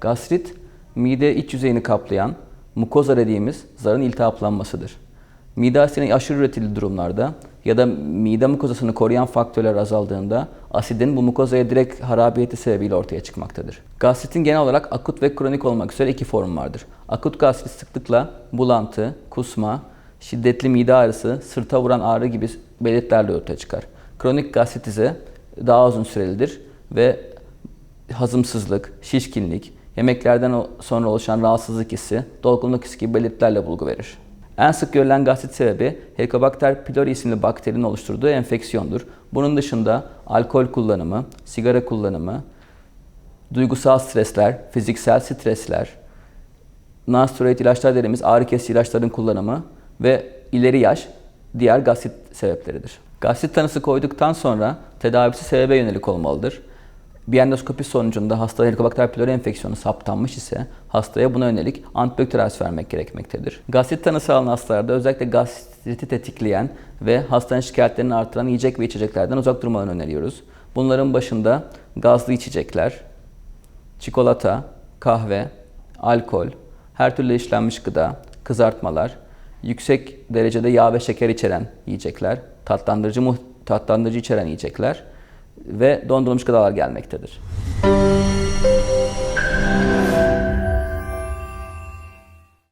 Gastrit, mide iç yüzeyini kaplayan mukoza dediğimiz zarın iltihaplanmasıdır. Mide asitinin aşırı üretildiği durumlarda ya da mide mukozasını koruyan faktörler azaldığında asidin bu mukozaya direkt harabiyeti sebebiyle ortaya çıkmaktadır. Gastritin genel olarak akut ve kronik olmak üzere iki formu vardır. Akut gastrit sıklıkla bulantı, kusma, şiddetli mide ağrısı, sırta vuran ağrı gibi belirtilerle ortaya çıkar. Kronik gastrit ise daha uzun sürelidir ve hazımsızlık, şişkinlik, yemeklerden sonra oluşan rahatsızlık hissi, dolgunluk hissi gibi belirtilerle bulgu verir. En sık görülen gastrit sebebi Helicobacter pylori isimli bakterinin oluşturduğu enfeksiyondur. Bunun dışında alkol kullanımı, sigara kullanımı, duygusal stresler, fiziksel stresler, non-steroid ilaçlar dediğimiz ağrı kesici ilaçların kullanımı ve ileri yaş diğer gastrit sebepleridir. Gastrit tanısı koyduktan sonra tedavisi sebebe yönelik olmalıdır. Bir endoskopi sonucunda hasta Helicobacter pylori enfeksiyonu saptanmış ise hastaya buna yönelik antibiyotik tedavisi vermek gerekmektedir. Gastrit tanısı alan hastalarda özellikle gastriti tetikleyen ve hastanın şikayetlerini artıran yiyecek ve içeceklerden uzak durmalarını öneriyoruz. Bunların başında gazlı içecekler, çikolata, kahve, alkol, her türlü işlenmiş gıda, kızartmalar, yüksek derecede yağ ve şeker içeren yiyecekler, tatlandırıcı tatlandırıcı içeren yiyecekler ve dondurulmuş gıdalar gelmektedir.